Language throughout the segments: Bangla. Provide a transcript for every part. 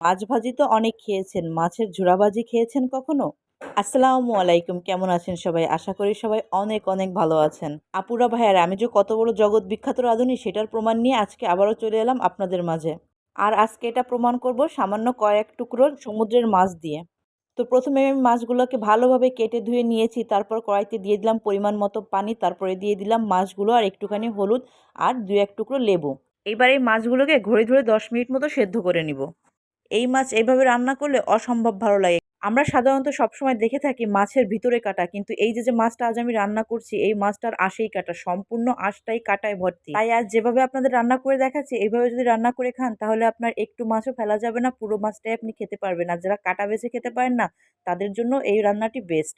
মাছ ভাজি তো অনেক খেয়েছেন। মাছের ঝোড়া খেয়েছেন কখনো? আসসালামু আলাইকুম, কেমন আছেন সবাই? আশা করি সবাই অনেক অনেক ভালো আছেন। আপুরা ভাইয়ার, আমি যে কত বড় জগৎ বিখ্যাত রাঁধুনি, সেটার প্রমাণ নিয়ে আজকে আবারও চলে এলাম আপনাদের মাঝে। আর আজকে এটা প্রমাণ করব সামান্য কয়েক টুকরো সমুদ্রের মাছ দিয়ে। তো প্রথমে আমি মাছগুলোকে ভালোভাবে কেটে ধুয়ে নিয়েছি, তারপর কড়াইতে দিয়ে দিলাম পরিমাণ মতো পানি, তারপরে দিয়ে দিলাম মাছগুলো আর একটুখানি হলুদ আর দু এক টুকরো লেবু। এবার এই মাছগুলোকে ঘড়ি ধরে দশ মিনিট মতো সেদ্ধ করে নিব। এই মাছ এইভাবে রান্না করলে অসম্ভব ভালো লাগে। আমরা সাধারণত সবসময় দেখে থাকি মাছের ভিতরে কাটা, কিন্তু এই যে যে মাছটা আজ আমি রান্না করছি, এই মাছটার আশেই কাটা, সম্পূর্ণ আশটাই কাটায় ভর্তি। তাই আজ যেভাবে আপনাদের রান্না করে দেখাচ্ছি, এইভাবে যদি রান্না করে খান, তাহলে আপনার একটু মাছও ফেলা যাবে না, পুরো মাছটাই আপনি খেতে পারবেন। আর যারা কাটা বেছে খেতে পারেন না, তাদের জন্য এই রান্নাটি বেস্ট।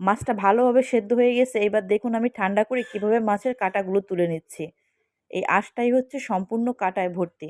মাছটা ভালোভাবে সেদ্ধ হয়ে গেছে, এবার দেখুন আমি ঠান্ডা করে কীভাবে মাছের কাটাগুলো তুলে নিচ্ছি। এই আঁশটাই হচ্ছে সম্পূর্ণ কাটায় ভর্তি।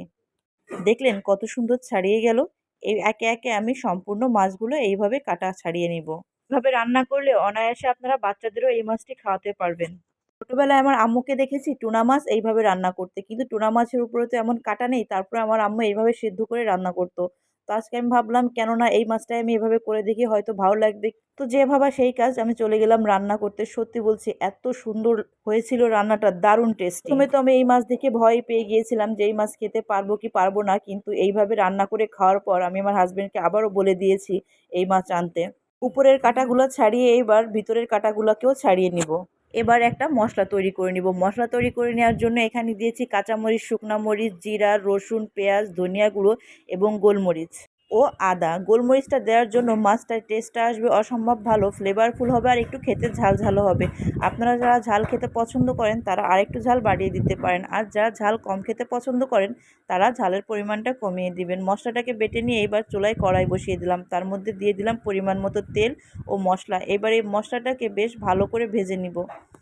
দেখলেন কত সুন্দর ছাড়িয়ে গেল। এই একে একে আমি সম্পূর্ণ মাছগুলো এইভাবে কাটা ছাড়িয়ে নিব। এভাবে রান্না করলে অনায়াসে আপনারা বাচ্চাদেরও এই মাছটি খাওয়াতে পারবেন। ছোটোবেলায় আমার আম্মুকে দেখেছি টুনা মাছ এইভাবে রান্না করতে। কিন্তু টুনা মাছের উপরে তো এমন কাটা নেই, তারপরে আমার আম্মু এইভাবে সিদ্ধ করে রান্না করতো। তো আজকে আমি ভাবলাম, কেননা এই মাছটাই আমি এভাবে করে দেখি, হয়তো ভালো লাগবে। তো যে ভাবা সেই কাজ, আমি চলে গেলাম রান্না করতে। সত্যি বলছি, এত সুন্দর হয়েছিল রান্নাটা, দারুণ টেস্ট প্রথমে তো আমি এই মাছ দেখে ভয় পেয়ে গিয়েছিলাম যে, এই মাছ খেতে পারব কি পারব না, কিন্তু এইভাবে রান্না করে খাওয়ার পর আমি আমার হাজব্যান্ডকে আবারও বলে দিয়েছি, এই মাছ আনতে। উপরের কাটাগুলো ছাড়িয়ে এইবার ভিতরের কাটাগুলোকেও ছাড়িয়ে নিব। এবার একটা মশলা তৈরি করে নিব। মশলা তৈরি করে নেওয়ার জন্য এখানে দিয়েছি কাঁচামরিচ, শুকনা মরিচ, জিরা, রসুন, পেঁয়াজ, ধনিয়া গুঁড়ো এবং গোলমরিচ। ও আদা। গোলমরিচটা দেওয়ার জন্য মাছটার টেস্টটা আসবে অসম্ভব ভালো ফ্লেভারফুল হবে আর একটু খেতে ঝাল ঝালও হবে। আপনারা যারা ঝাল খেতে পছন্দ করেন, তারা আরেকটু ঝাল বাড়িয়ে দিতে পারেন। আর যারা ঝাল কম খেতে পছন্দ করেন, তারা ঝালের পরিমাণটা কমিয়ে দিবেন। মশলাটাকে বেটে নিয়ে এবার চুলায় কড়াই বসিয়ে দিলাম। তার মধ্যে দিয়ে দিলাম পরিমাণ মতো তেল ও মশলা। এবার এই মশলাটাকে বেশ ভালো করে ভেজে নিব।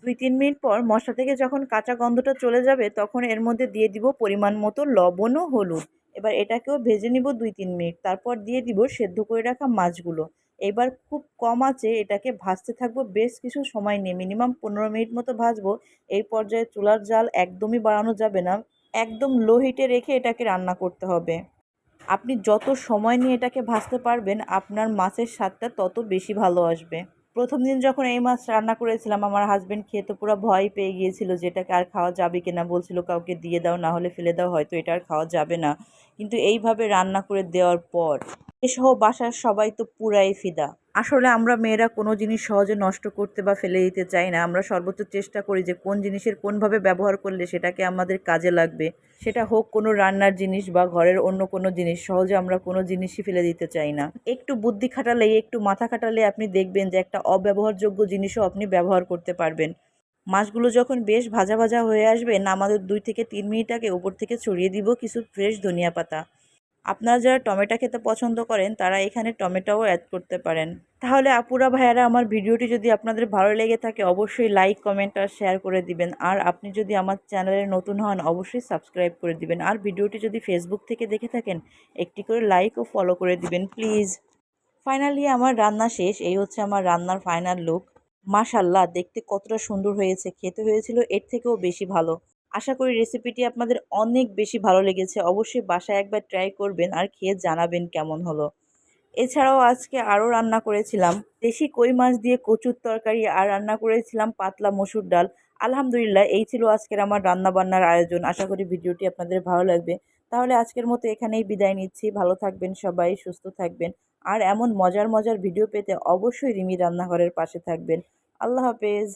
দুই তিন মিনিট পর মশলা থেকে যখন কাঁচা গন্ধটা চলে যাবে, তখন এর মধ্যে দিয়ে দিব পরিমাণ মতো লবণ ও হলুদ। এবার এটাকেও ভেজে নিব দুই তিন মিনিট। তারপর দিয়ে দিব সেদ্ধ করে রাখা মাছগুলো। এবার খুব কম আছে, এটাকে ভাজতে থাকব। বেশ কিছু সময় নিয়ে মিনিমাম পনেরো মিনিট মতো ভাজবো। এই পর্যায়ে চুলার জাল একদমই বাড়ানো যাবে না। একদম লো হিটে রেখে এটাকে রান্না করতে হবে। আপনি যত সময় নিয়ে এটাকে ভাজতে পারবেন, আপনার মাছের স্বাদটা তত বেশি ভালো আসবে। প্রথম দিন যখন এই মাছ রান্না করেছিলাম, আমার হাজব্যান্ড খেয়ে তো পুরো ভয় পেয়ে গিয়েছিল যে এটাকে আর খাওয়া যাবে কিনা। বলছিল, কাউকে দিয়ে দাও, না হলে ফেলে দাও, হয়তো এটা আর খাওয়া যাবে না। কিন্তু এইভাবে রান্না করে দেওয়ার পর এসহ বাসার সবাই তো পুরাই ফিদা। আসলে আমরা মেয়েরা কোনো জিনিস সহজে নষ্ট করতে বা ফেলে দিতে চাই না। আমরা সর্বোচ্চ চেষ্টা করি যে কোন জিনিসের কোনভাবে ব্যবহার করলে সেটাকে আমাদের কাজে লাগবে। সেটা হোক কোনো রান্নার জিনিস বা ঘরের অন্য কোনো জিনিস, সহজে আমরা কোনো জিনিসই ফেলে দিতে চাই না। একটু বুদ্ধি খাটালে একটু মাথা খাটালে আপনি দেখবেন যে একটা অব্যবহারযোগ্য জিনিসও আপনি ব্যবহার করতে পারবেন। মাছগুলো যখন বেশ ভাজা ভাজা হয়ে আসবে নামাদের দুই থেকে তিন মিনিট আগে উপর থেকে ছড়িয়ে দিব কিছু ফ্রেশ ধনিয়া পাতা। আপনারা যারা টমেটো খেতে পছন্দ করেন, তারা এখানে টমেটোও অ্যাড করতে পারেন। তাহলে আপুরা ভাইয়ারা, আমার ভিডিওটি যদি আপনাদের ভালো লেগে থাকে, অবশ্যই লাইক কমেন্ট আর শেয়ার করে দিবেন। আর আপনি যদি আমার চ্যানেলে নতুন হন, অবশ্যই সাবস্ক্রাইব করে দিবেন। আর ভিডিওটি যদি ফেসবুক থেকে দেখে থাকেন, একটি করে লাইক ও ফলো করে দিবেন প্লিজ ফাইনালি আমার রান্না শেষ। এই হচ্ছে আমার রান্নার ফাইনাল লুক মাশাল্লাহ দেখতে কতটা সুন্দর হয়েছে। খেতে হয়েছিল, এর থেকেও বেশি ভালো। আশা করি রেসিপিটি আপনাদের অনেক বেশি ভালো লেগেছে। অবশ্যই বাসায় একবার ট্রাই করবেন আর খেয়ে জানাবেন কেমন হলো। এছাড়াও আজকে আরও রান্না করেছিলাম। দেশি কই মাছ দিয়ে কচুর তরকারি আর রান্না করেছিলাম পাতলা মসুর ডাল। আলহামদুলিল্লাহ, এই ছিল আজকের আমার রান্না বান্নার আয়োজন। আশা করি ভিডিওটি আপনাদের ভালো লাগবে। তাহলে আজকের মতো এখানেই বিদায় নিচ্ছি। ভালো থাকবেন সবাই, সুস্থ থাকবেন। আর এমন মজার মজার ভিডিও পেতে অবশ্যই রিমি রান্নাঘরের পাশে থাকবেন। আল্লাহ হাফেজ।